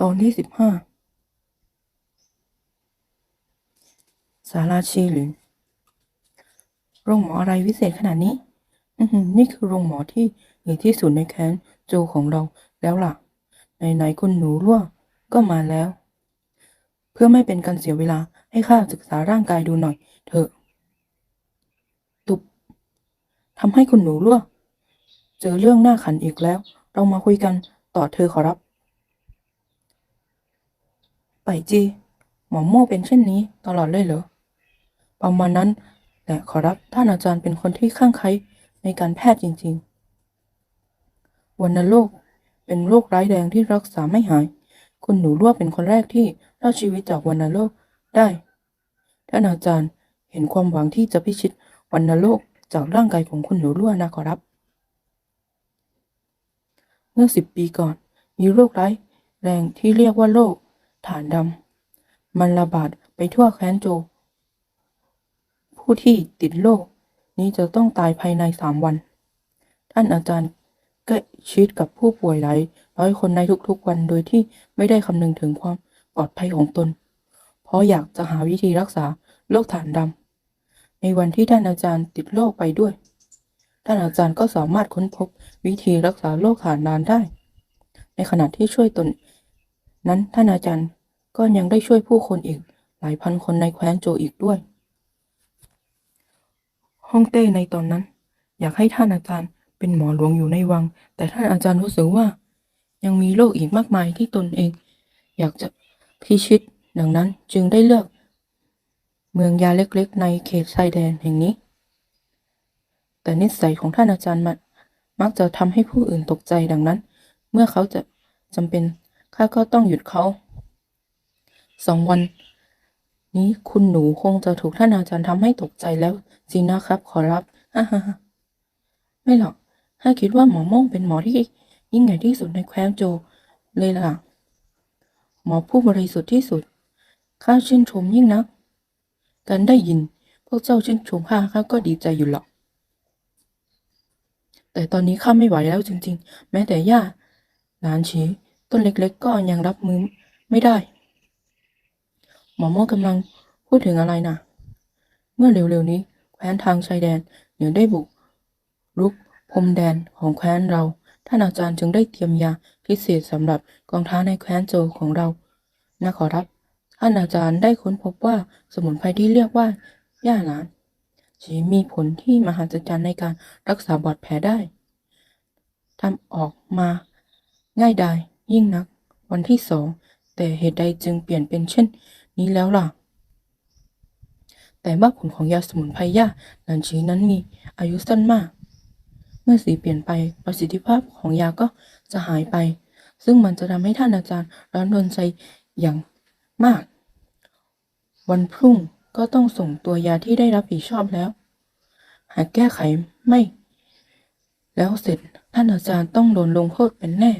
ตอนที่สิบห้าสาราชีหรือโรงหมออะไรวิเศษขนาดนี้อนี่คือโรงหมอที่ใหญ่ที่สุดในแคนโจของเราแล้วล่ะ ไหนๆคุณหนูรั่วก็มาแล้ว เพื่อไม่เป็นการเสียเวลาให้ข้าศึกษาร่างกายดูหน่อย เถอะ ตุบทำให้คุณหนูรั่ว เจอเรื่องหน้าขันอีกแล้ว เรามาคุยกันต่อเธอขอรับ ไปจีหมอโม่เป็นเช่นนี้ตลอดเลยเหรอ ประมาณนั้นแหละขอรับท่านอาจารย์เป็นคนที่ข้างไคล้ในการแพทย์จริงๆวันโรคเป็นโรคร้ายแรงที่รักษาไม่หาย คุณหนูรั่วเป็นคนแรกที่รอดชีวิตจากวันโรคได้ ท่านอาจารย์เห็นความหวังที่จะพิชิตวันโรคจากร่างกายของคุณหนูรั่วนะขอรับ เมื่อสิบปีก่อน มีโรคร้ายแรงที่เรียกว่าโรค ฐานดำมันระบาดไปทั่วแคว้นโจ ผู้ที่ติดโรคนี้จะต้องตายภายในสามวัน ท่านอาจารย์ก็ชีดกับผู้ป่วยหลายร้อยคนในทุกๆวันโดยที่ไม่ได้คำนึงถึงความปลอดภัยของตน เพราะอยากจะหาวิธีรักษาโรคฐานดำในวันที่ท่านอาจารย์ติดโรคไปด้วย ท่านอาจารย์ก็สามารถค้นพบวิธีรักษาโรคฐานดานได้ ในขณะที่ช่วยตน นั้นท่านอาจารย์ก็ยังได้ช่วยผู้คนอีก หลายพันคนในแคว้นโจอีกด้วย ฮ่องเต้ในตอนนั้น อยากให้ท่านอาจารย์เป็นหมอหลวงอยู่ในวัง แต่ท่านอาจารย์รู้สึกว่า ยังมีโรคอีกมากมายที่ตนเอง อยากจะพิชิต ดังนั้นจึงได้เลือก เมืองยาเล็กๆ ในเขตชายแดนแห่งนี้ แต่นิสัยของท่านอาจารย์มันมักจะทำให้ผู้อื่นตกใจดังนั้น เมื่อเขาจะจำเป็น ข้าก็ต้องหยุดเขา สองวัน นี้คุณหนูคงจะถูกท่านอาจารย์ทำให้ตกใจแล้วสินะครับ ขอรับฮ่าฮ่าไม่หรอกข้าคิดว่าหมอโม่งเป็นหมอที่ยิ่งใหญ่ที่สุดในแคว้นโจเลยล่ะ หมอผู้บริสุทธิ์ที่สุด ข้าชื่นชมยิ่งนัก การได้ยินพวกเจ้าชื่นชมข้าข้าก็ดีใจอยู่หรอก แต่ตอนนี้ข้าไม่ไหวแล้วจริง ๆ แม้แต่ย่าหลานฉี ต้นเล็กๆก็ยังรับมือไม่ได้ หมอโม่กำลังพูดถึงอะไรนะเมื่อเร็วๆนี้แคว้นทางชายแดนเหนือได้บุกรุกพรมแดนของแคว้นเราท่านอาจารย์จึงได้เตรียมยาพิเศษสำหรับกองทัพในแคว้นโจของเรานะขอรับท่านอาจารย์ได้ค้นพบว่าสมุนไพรที่เรียกว่าย่าหลานฉีมีผลที่มหัศจรรย์ในการรักษาบาดแผลได้ทำออกมาง่ายดาย ยิ่งนัก วันที่สอง แต่เหตุใดจึงเปลี่ยนเป็นเช่น นี้แล้วล่ะ แต่ว่าผลของยาสมุนไพรย่าหลันชีนั้นมีอายุสั้นมาก เมื่อสีเปลี่ยนไปประสิทธิภาพของยาก็จะหายไป ซึ่งมันจะทำให้ท่านอาจารย์ร้อนรนใจอย่างมาก วันพรุ่งก็ต้องส่งตัวยาที่ได้รับผิดชอบแล้ว หากแก้ไขไม่ แล้วเสร็จท่านอาจารย์ต้องโดนลงโทษเป็นแน่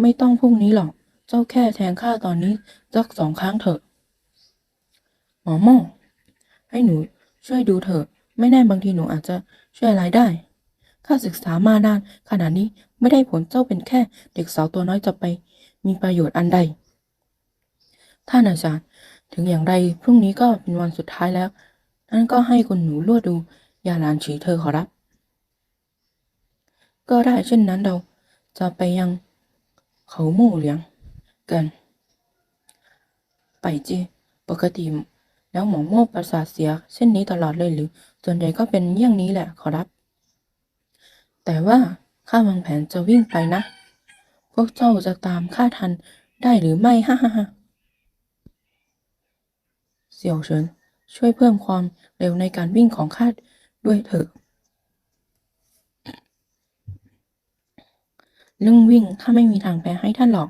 ไม่ต้องพรุ่งนี้หรอก เจ้าแค่แทงข้าตอนนี้สักสองครั้งเถอะ หมอโม่ให้หนูช่วยดูเถอะ ไม่แน่บางทีหนูอาจจะช่วยอะไรได้ข้าศึกษามานานขนาดนี้ไม่ได้ผลเจ้าเป็นแค่เด็กสาวตัวน้อยจะไป มีประโยชน์อันใด ท่านอาจารย์ ถึงอย่างไรพรุ่งนี้ก็เป็นวันสุดท้ายแล้วนั้นก็ให้คุณหนูลวดดูยาลานฉีเธอขอรับ ก็ได้เช่นนั้นเราจะไปยัง เขาหมู่เลียงกัน ไปจีปกติ แล้วหมอโม่ประสาทเสียเช่นนี้ตลอดเลยหรือ ส่วนใหญ่ก็เป็นเยี่ยงนี้แหละขอรับ แต่ว่าข้าวางแผนจะวิ่งไปนะ พวกเจ้าจะตามข้าทันได้หรือไม่ฮ่าฮ่าฮ่าเสี่ยวเฉินช่วยเพิ่มความเร็วในการวิ่งของข้าด้วยเถอะ เรื่องวิ่งข้าไม่มีทางแพ้ให้ท่านหรอก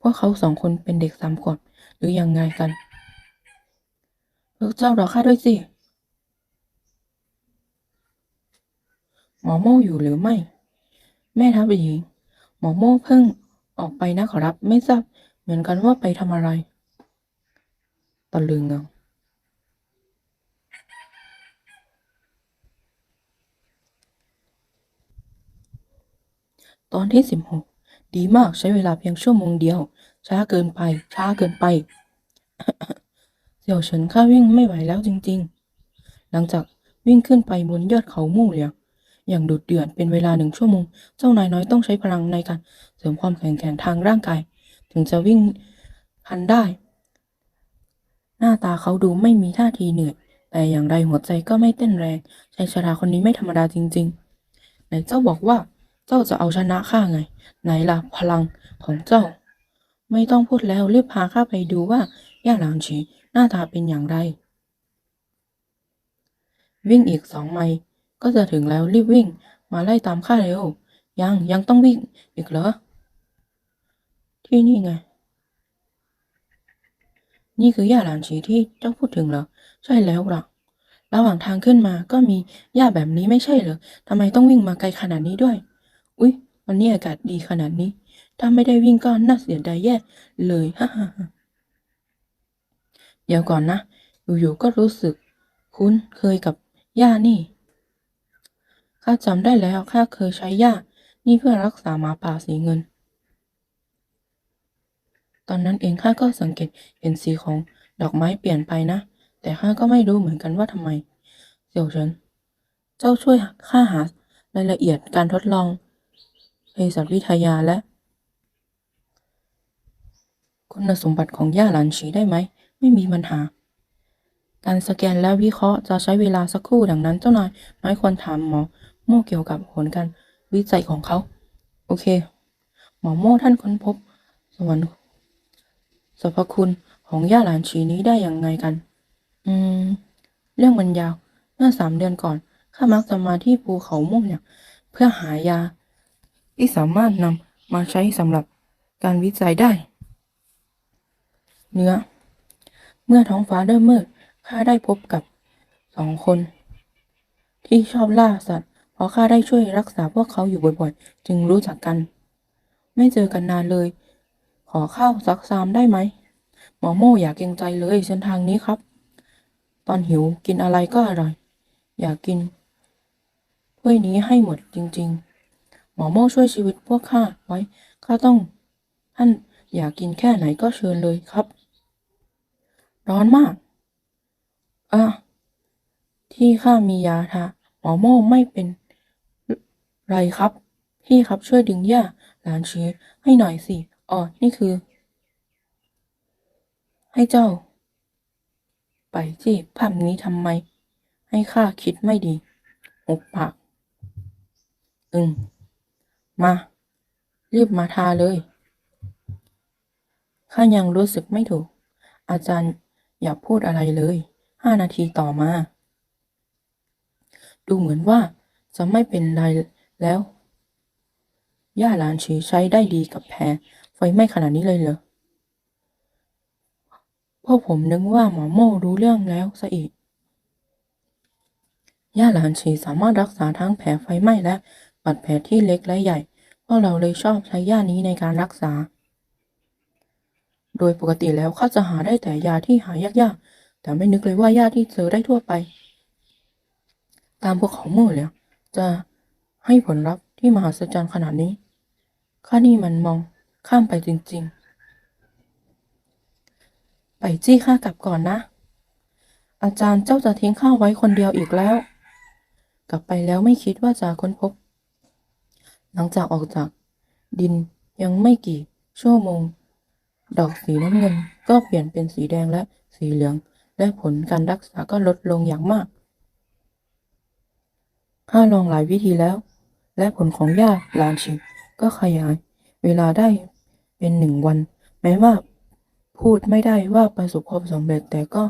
พวกเขาสองคนเป็นเด็กสามขวบหรือยังไงกันพวกเจ้ารอข้าด้วยสิ หมอโม่อยู่หรือไม่ แม่ทัพหญิง หมอโม่เพิ่งออกไปนะขอรับ ไม่ทราบเหมือนกันว่าไปทำอะไรตะลึงอะ ตอนที่สิบหกดีมากใช้เวลาเพียงชั่วโมงเดียว ช้าเกินไป ช้าเกินไป เสี่ยวเฉินข้าวิ่งไม่ไหวแล้วจริง ๆ หลังจากวิ่งขึ้นไปบนยอดเขามู่เหลียงอย่างดุเดือดเป็นเวลาหนึ่งชั่วโมง เจ้านายน้อยต้องใช้พลังในการเสริมความแข็งแกร่งทางร่างกาย ถึงจะวิ่งทันได้ หน้าตาเขาดูไม่มีท่าทีเหนื่อย แต่อย่างไรหัวใจก็ไม่เต้นแรงชายชราคนนี้ไม่ธรรมดาจริงๆไหนเจ้าบอกว่า เจ้าจะเอาชนะข้าไง ไหนล่ะพลังของเจ้า ไม่ต้องพูดแล้วรีบพาข้าไปดูว่าย่าหลางฉีหน้าตาเป็นอย่างไร วิ่งอีกสองไมล์ก็จะถึงแล้วรีบวิ่ง มาไล่ตามข้าเร็ว ยังยังต้องวิ่งอีกเหรอ ที่นี่ไง นี่คือย่าหลานฉีที่เจ้าพูดถึงเหรอ ใช่แล้วล่ะระหว่างทางขึ้นมาก็มีหญ้าแบบนี้ไม่ใช่เหรอ ทำไมต้องวิ่งมาไกลขนาดนี้ด้วย วันนี้อากาศดีขนาดนี้ ถ้าไม่ได้วิ่งก็น่าเสียดายแย่เลยฮ่าฮ่าเดี๋ยวก่อนนะ อยู่ๆก็รู้สึก คุ้นเคยกับหญ้านี่ ข้าจำได้แล้วข้าเคยใช้หญ้านี่เพื่อรักษาหมาป่าสีเงิน ตอนนั้นเองข้าก็สังเกตเห็นสีของดอกไม้เปลี่ยนไปนะ แต่ข้าก็ไม่รู้เหมือนกันว่าทำไม เสี่ยวเฉิน เจ้าช่วยข้าหารายละเอียดการทดลอง เภสัชวิทยาและ คุณสมบัติของย่าหลานฉีได้ไหม ไม่มีปัญหา การสแกนและวิเคราะห์จะใช้เวลาสักครู่ดังนั้นเจ้านายน้อยควรถามหมอโม่เกี่ยวกับผลการวิจัยของเขา โอเค หมอโม่ท่านค้นพบส่วนสรรพคุณของย่าหลานฉีนี้ได้อย่างไงกัน อืม เรื่องมันยาว เมื่อสามเดือนก่อน ข้ามักจะมาที่ภูเขาม่วงเนี่ย เพื่อหายา ที่สามารถนำมาใช้สำหรับการวิจัยได้ เนื้อ เมื่อท้องฟ้าเริ่มมืดข้าได้พบกับสองคน ที่ชอบล่าสัตว์เพราะข้าได้ช่วยรักษาพวกเขาอยู่บ่อยๆ จึงรู้จักกัน ไม่เจอกันนานเลย ขอข้าวสักซามได้ไหมหมอโม่อย่าเกรงใจเลยเส้นทางนี้ครับ ตอนหิวกินอะไรก็อร่อย อยากกินถ้วยนี้ให้หมดจริง ๆ หมอโม่ช่วยชีวิตพวกข้าไว้ข้าต้องท่านอยากกินแค่ไหนก็เชิญเลยครับ ร้อนมากอะที่ข้ามียาทาหมอโม่ไม่เป็นไรครับ พี่ครับช่วยดึงย่าหลานชีให้หน่อยสิอ๋อนี่คือ ให้เจ้า ไปที่ภาพนี้ทำไม ให้ข้าคิดไม่ดีหุบปาก อืม มา รีบมาทาเลยข้ายังรู้สึกไม่ถูก อาจารย์อย่าพูดอะไรเลย ห้านาทีต่อมา ดูเหมือนว่าจะไม่เป็นไรแล้ว ย่าหลานฉีใช้ได้ดีกับแผลไฟไหม้ขนาดนี้เลยเหรอพวกผมนึกว่าหมอโม่รู้เรื่องแล้วซะอีก ย่าหลานฉีสามารถรักษาทั้งแผลไฟไหม้และ บาดแผลที่เล็กและใหญ่พวกเราเลยชอบใช้ยานี้ในการรักษา โดยปกติแล้วข้าจะหาได้แต่ยาที่หายากๆ แต่ไม่นึกเลยว่ายาที่เจอได้ทั่วไป ตามพวกเขาเมื่อแล้ว จะให้ผลลัพธ์ที่มหัศจรรย์ขนาดนี้ ข้านี่มันมองข้ามไปจริงๆ ไปจี้ข้ากลับก่อนนะ อาจารย์เจ้าจะทิ้งข้าไว้คนเดียวอีกแล้ว กลับไปแล้วไม่คิดว่าจะค้นพบ หลังจากออกจากดินยังไม่กี่ชั่วโมง ดอกสีน้ำเงินก็เปลี่ยนเป็นสีแดงและสีเหลือง และผลการรักษาก็ลดลงอย่างมากข้าลองหลายวิธีแล้ว และผลของยาลานฉีก็ขยาย เวลาได้เป็นหนึ่งวัน แม้ว่า พูดไม่ได้ว่าประสบความสำเร็จแต่ก็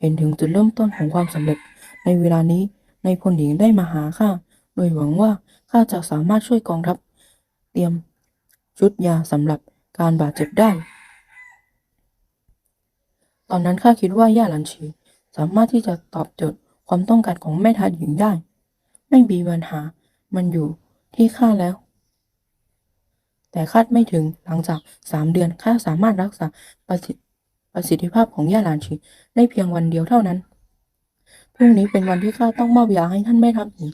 เห็นถึงจุดเริ่มต้นของความสำเร็จ ในเวลานี้ในพลหญิงได้มาหาข้าโดยหวังว่า ข้าจะสามารถช่วยกองทัพเตรียมชุดยาสำหรับการบาดเจ็บได้ ตอนนั้นข้าคิดว่าย่าหลันชีสามารถที่จะตอบโจทย์ความต้องการของแม่ทัพหญิงได้ ไม่มีปัญหา มันอยู่ที่ข้าแล้ว แต่คาดไม่ถึงหลังจากสามเดือนข้าสามารถรักษาประสิทธิประสิทธิภาพของย่าหลานชีได้เพียงวันเดียวเท่านั้น พรุ่งนี้เป็นวันที่ข้าต้องมอบยาให้ท่านแม่ทัพหญิง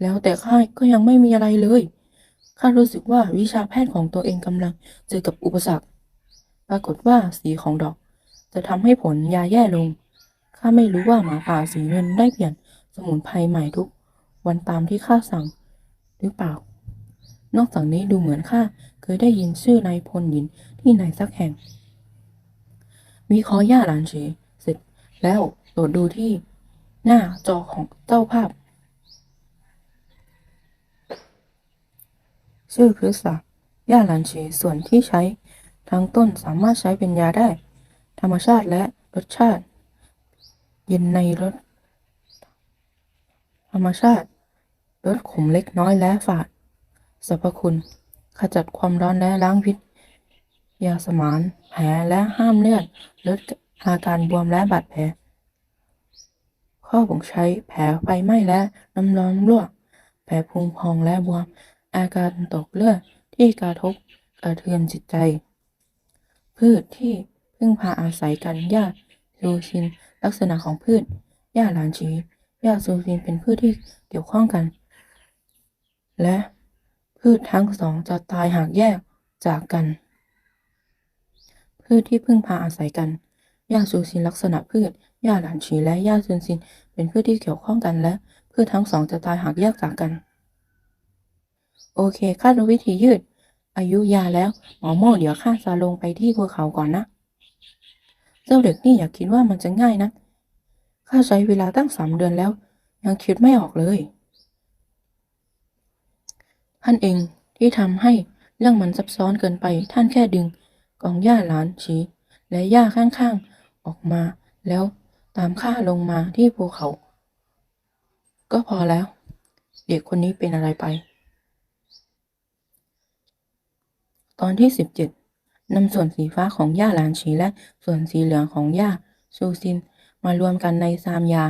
แล้วแต่ข้าก็ยังไม่มีอะไรเลยข้ารู้สึกว่าวิชาแพทย์ของตัวเองกำลังเจอกับอุปสรรค ปรากฏว่าสีของดอก จะทำให้ผลยาแย่ลงข้าไม่รู้ว่าหมาป่าสีเงินได้เปลี่ยนสมุนไพรใหม่ทุก วันตามที่ข้าสั่งหรือเปล่า นอกจากนี้ดูเหมือนข้าเคยได้ยินชื่อนายพลหยินที่ไหนสักแห่งวิเคราะห์ย่าหลานเฉยเสร็จแล้วโหลดดูที่หน้าจอของเจ้าภาพ ชื่อพฤกษาย่าหลานเฉยส่วนที่ใช้ทั้งต้นสามารถใช้เป็นยาได้ ธรรมชาติและรสชาติ เย็นในรสธรรมชาติลดขมเล็กน้อยและฝาดสรรพคุณ ขจัดความร้อนและล้างพิษ ยาสมาน แผลและห้ามเลือดลดอาการบวมและบาดแผล ข้อบ่งใช้แผลไฟไหม้และน้ำร้อนลวแผลพุงพองและบวม อาการตกเลือดที่กระทบกระเทือนจิตใจ พืชที่พึ่งพาอาศัยกันหญ้าซูชิน ลักษณะของพืชหญ้าหลานชีหญ้าซูชินเป็นพืชที่เกี่ยวข้องกัน และพืชทั้งสองจะตายหากแยกจากกัน พืชที่พึ่งพาอาศัยกันหญ้าซูซินลักษณะพืชหญ้าหลานชีและหญ้าซูซิน เป็นพืชที่เกี่ยวข้องกันและพืชทั้งสองจะตายหากแยกจากกัน โอเคข้ารู้วิธียืด อายุยาแล้วหมอโม่เดี๋ยวข้าจะลงไปที่ภูเขาก่อนนะ เจ้าเด็กนี่อย่าคิดว่ามันจะง่ายนะ ข้าใช้เวลาตั้งสามเดือนแล้ว ยังคิดไม่ออกเลย ท่านเองที่ทำให้เรื่องมันซับซ้อนเกินไปท่านแค่ดึง กองหญ้าหลานชีและหญ้าข้างๆออกมา แล้วตามข้าลงมาที่ภูเขา ก็พอแล้ว เด็กคนนี้เป็นอะไรไป ตอนที่สิบเจ็ดนำส่วนสีฟ้าของหญ้าหลานชีและส่วนสีเหลืองของหญ้าซูซินมารวมกันในซามยา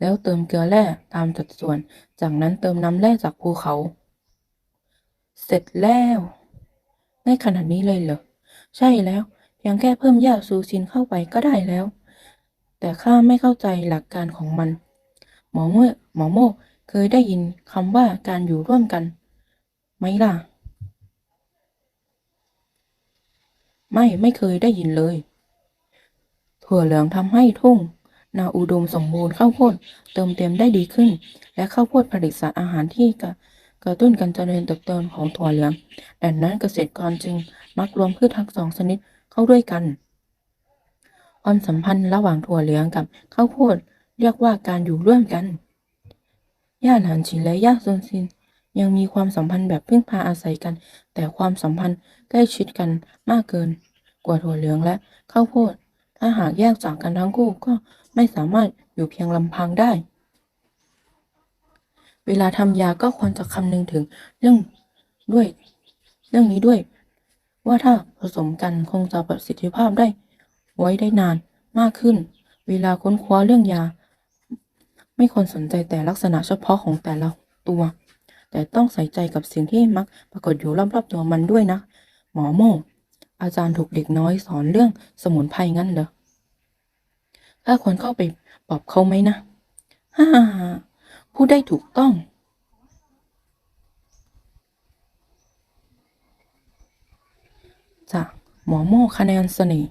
แล้วเติมเกลือแร่ตามสัดส่วน จากนั้นเติมน้ำแร่จากภูเขา เสร็จแล้วง่ายขนาดนี้เลยเหรอ ใช่แล้ว เพียงแค่เพิ่มหญ้าซูซินเข้าไปก็ได้แล้ว แต่ข้าไม่เข้าใจหลักการของมัน หมอเมื่อหมอโมเคยได้ยินคำว่าการอยู่ร่วมกัน ไหมล่ะ ไม่ไม่เคยได้ยินเลย ถั่วเหลืองทำให้ทุ่ง นาอุดมสมบูรณ์ข้าวโพดเติมเต็มได้ดีขึ้น และข้าวโพดผลิตสารอาหารที่กระกระตุ้นการเจริญเติบโตของถั่วเหลืองดังนั้นเกษตรกรจึงมักรวมพืชทั้งสองชนิดเข้าด้วยกัน ความสัมพันธ์ระหว่างถั่วเหลืองกับข้าวโพดเรียกว่าการอยู่ร่วมกันหญ้าหลานชินและหญ้าโซนซิน ยังมีความสัมพันธ์แบบพึ่งพาอาศัยกัน แต่ความสัมพันธ์ใกล้ชิดกันมากเกิน กว่าถั่วเหลืองและข้าวโพด ถ้าหากแยกจากกันทั้งคู่ก็ไม่สามารถอยู่เพียงลำพังได้ เวลาทำยาก็ควรจะคำนึงถึงเรื่องด้วย เรื่องนี้ด้วย ว่าถ้าผสมกันคงจะประสิทธิภาพได้ไว้ได้นานมากขึ้น เวลาค้นคว้าเรื่องยา ไม่ควรสนใจแต่ลักษณะเฉพาะของแต่ละตัว แต่ต้องใส่ใจกับสิ่งที่มักปรากฏอยู่รอบๆตัวมันด้วยนะ หมอโมอาจารย์ถูกเด็กน้อยสอนเรื่องสมุนไพรงั้นเหรอถ้าควรเข้าไปปอบเขาไหมนะฮ่าพูดได้ถูกต้อง จากหมอโมคะแนนเสน่ห์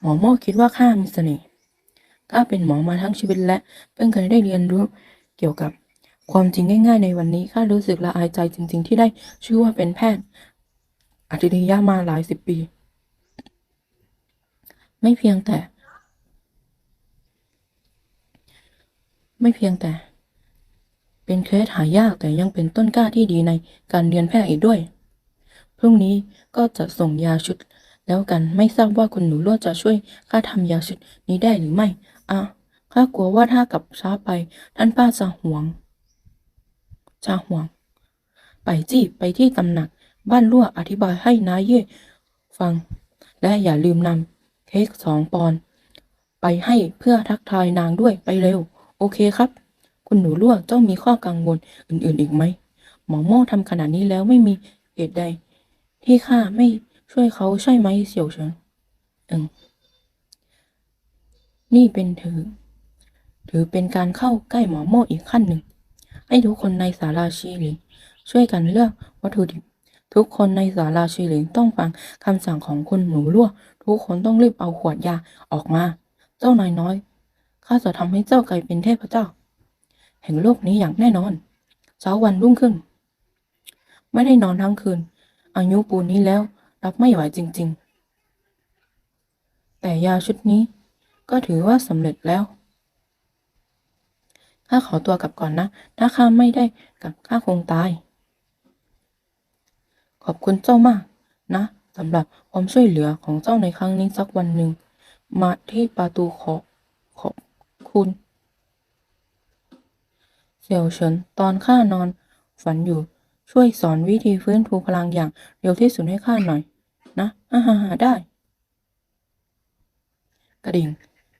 หมอโมคิดว่าข้ามีเสน่ห์ ข้าเป็นหมอมาทั้งชีวิตและเพิ่งเคยได้เรียนรู้เกี่ยวกับความจริงง่ายๆในวันนี้ข้ารู้สึกละอายใจจริง ๆ ที่ได้ชื่อว่าเป็นแพทย์อัจฉริยะมาหลายสิบปี ไม่เพียงแต่ ไม่เพียงแต่ เป็นเคสหายากแต่ยังเป็นต้นกล้าที่ดีในการเรียนแพทย์อีกด้วย พรุ่งนี้ก็จะส่งยาชุดแล้วกันไม่ทราบว่าคุณหนูรั่วจะช่วยข้าทำยาชุดนี้ได้หรือไม่ อะข้ากลัวว่าถ้ากลับช้าไป ท่านป้าจะห่วงจะห่วง ไปจี้ไปที่ตำหนัก บ้านรั่วอธิบายให้นาเย่ฟัง และอย่าลืมนำเค้กสองปอน ไปให้เพื่อทักทายนางด้วยไปเร็ว โอเคครับ คุณหนูรั่วเจ้ามีข้อกังวลอื่นๆอีกไหมหมอโม่ทำขนาดนี้แล้วไม่มีเหตุใด ที่ข้าไม่ช่วยเขาใช่ไหมเสี่ยวเฉินเอิง นี่เป็นถือ ถือเป็นการเข้าใกล้หมอโม่อีกขั้นหนึ่ง ให้ทุกคนในศาลาชีหลิงช่วยกันเลือกวัตถุดิบ ทุกคนในศาลาชีหลิงต้องฟังคำสั่งของคุณหนูลั่ว ทุกคนต้องรีบเอาขวดยาออกมา เจ้านายน้อยข้าจะทำให้เจ้ากลายเป็นเทพเจ้า แห่งโลกนี้อย่างแน่นอน เช้าวันรุ่งขึ้น ไม่ได้นอนทั้งคืน อายุปูนนี้แล้วรับไม่ไหวจริง ๆ แต่ยาชุดนี้ ก็ถือว่าสำเร็จแล้วข้าขอตัวกลับก่อนนะ ถ้าข้าไม่ได้กลับข้าคงตาย ขอบคุณเจ้ามากนะสำหรับความช่วยเหลือของเจ้าในครั้งนี้สักวันหนึ่ง มาที่ประตูขอขอบคุณ เสี่ยวเฉินตอนข้านอน ฝันอยู่ช่วยสอนวิธีฟื้นฟูพลังอย่างเร็วที่สุดให้ข้าหน่อย นะอ่าฮาได้ กระดิ่ง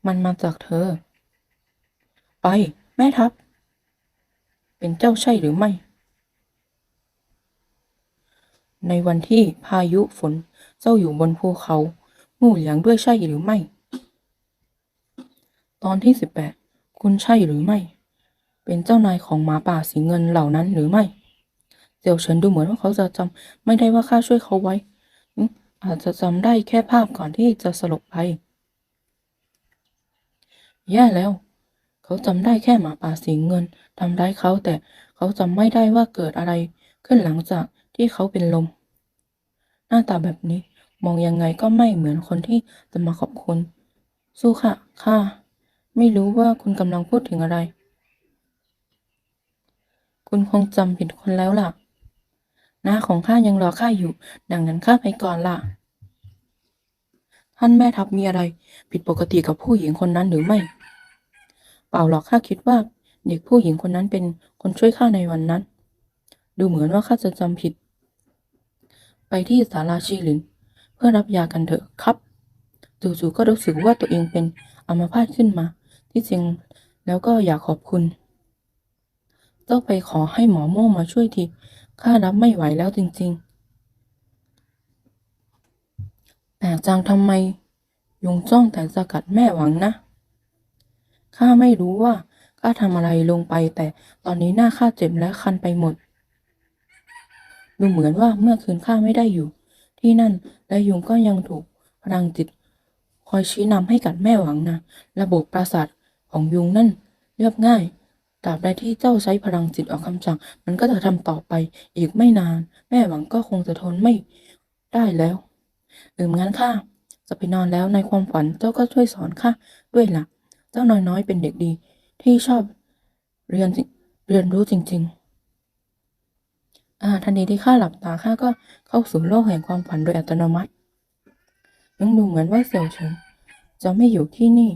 มันมาจากเธอ ไป แม่ทัพ เป็นเจ้าใช่หรือไม่ ในวันที่พายุฝนเจ้าอยู่บนภูเขามู่เหลียงด้วยใช่หรือไม่ ตอนที่สิบแปดคุณใช่หรือไม่ เป็นเจ้านายของหมาป่าสีเงินเหล่านั้นหรือไม่เสี่ยวเฉินดูเหมือนว่าเขาจะจำไม่ได้ว่าข้าช่วยเขาไว้อืมอาจจะจำได้แค่ภาพก่อนที่จะสลบไป แย่แล้ว เขาจำได้แค่หมาป่าสีเงินทำร้ายเขาแต่เขาจำไม่ได้ว่าเกิดอะไรขึ้นหลังจากที่เขาเป็นลม หน้าตาแบบนี้ มองยังไงก็ไม่เหมือนคนที่จะมาขอบคุณ สู้ค่ะค่ะ ไม่รู้ว่าคุณกำลังพูดถึงอะไร คุณคงจำผิดคนแล้วล่ะหน้าของข้ายังรอข้าอยู่ ดังนั้นข้าไปก่อนล่ะ ท่านแม่ทัพมีอะไร ผิดปกติกับผู้หญิงคนนั้นหรือไม่ เปล่าหรอกข้าคิดว่า เด็กผู้หญิงคนนั้นเป็นคนช่วยข้าในวันนั้น ดูเหมือนว่าข้าจะจำผิด ไปที่ศาลาชีหลิน เพื่อรับยากันเถอะครับจู่ๆก็รู้สึกว่าตัวเองเป็นอัมพาตขึ้นมา ที่จริงแล้วก็อยากขอบคุณ เจ้าไปขอให้หมอโม่มาช่วยทีข้ารับไม่ไหวแล้วจริง ๆ แต่จังทำไมยุงจ้องแต่สกัดแม่หวังนะข้าไม่รู้ว่าข้าทำอะไรลงไป แต่ตอนนี้หน้าข้าเจ็บและคันไปหมด ดูเหมือนว่าเมื่อคืนข้าไม่ได้อยู่ ที่นั่นและยุงก็ยังถูกพลังจิต คอยชี้นำให้กับแม่หวังนะระบบประสาทของยุงนั่นเรียบง่ายตราบใดที่เจ้าใช้พลังจิตออกคำสั่ง มันก็จะทำต่อไป อีกไม่นาน แม่หวังก็คงจะทนไม่ได้แล้ว อืมงั้นข้าจะไปนอนแล้วในความฝันเจ้าก็ช่วยสอนข้าด้วยล่ะ เจ้าน้อยๆเป็นเด็กดี ที่ชอบเรียนสิเรียนรู้จริง ๆ อ่าทันทีที่ข้าหลับตาข้าก็เข้าสู่โลกแห่งความฝันโดยอัตโนมัติยังดูเหมือนว่าเสี่ยวเฉินจะไม่อยู่ที่นี่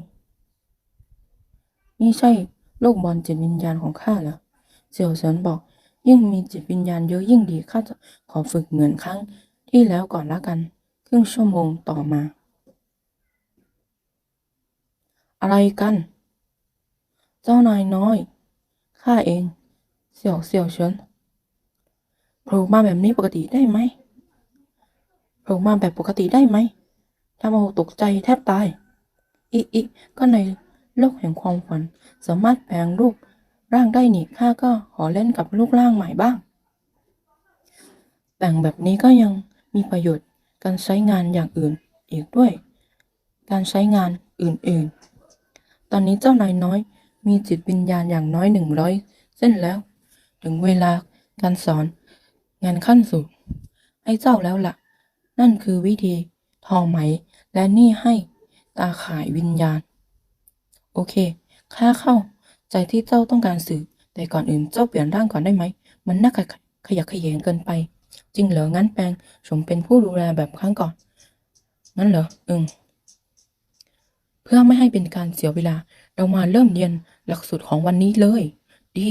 นี่ใช่โลกบอลจิตวิญญาณของข้าเหรอเสี่ยวเฉินบอก ยิ่งมีจิตวิญญาณเยอะยิ่งดีข้าจะขอฝึกเหมือนครั้งที่แล้วก่อนละกัน รึ่งชั่วโมงต่อมา อะไรกัน เจ้านายน้อย ข้าเอง เสี่ยวเสี่ยวเฉินโผล่มาแบบนี้ปกติได้ไหมโผล่มาแบบปกติได้ไหมทำเอาตกใจแทบตายอีอีก็ในโลกแห่งความฝัน สามารถแปลงรูปร่างได้นี่ข้าก็ขอเล่นกับลูกร่างใหม่บ้าง แต่งแบบนี้ก็ยังมีประโยชน์ การใช้งานอย่างอื่นอีกด้วย การใช้งานอื่นๆ ตอนนี้เจ้านายน้อยมีจิตวิญญาณอย่างน้อยหนึ่งร้อยเส้นแล้ว ถึงเวลาการสอนงานขั้นสูงให้เจ้าแล้วล่ะ นั่นคือวิธีทอไหมและนี่ให้ตาขายวิญญาณ โอเคข้าเข้าใจที่เจ้าต้องการสื่อ แต่ก่อนอื่นเจ้าเปลี่ยนร่างก่อนได้ไหม มันน่าขยักขยงเกินไป จริงเหรอ งั้นแปลงสมเป็นผู้ดูแลแบบครั้งก่อน งั้นเหรอ อืมเพื่อไม่ให้เป็นการเสียเวลา เรามาเริ่มเรียนหลักสูตรของวันนี้เลย ดี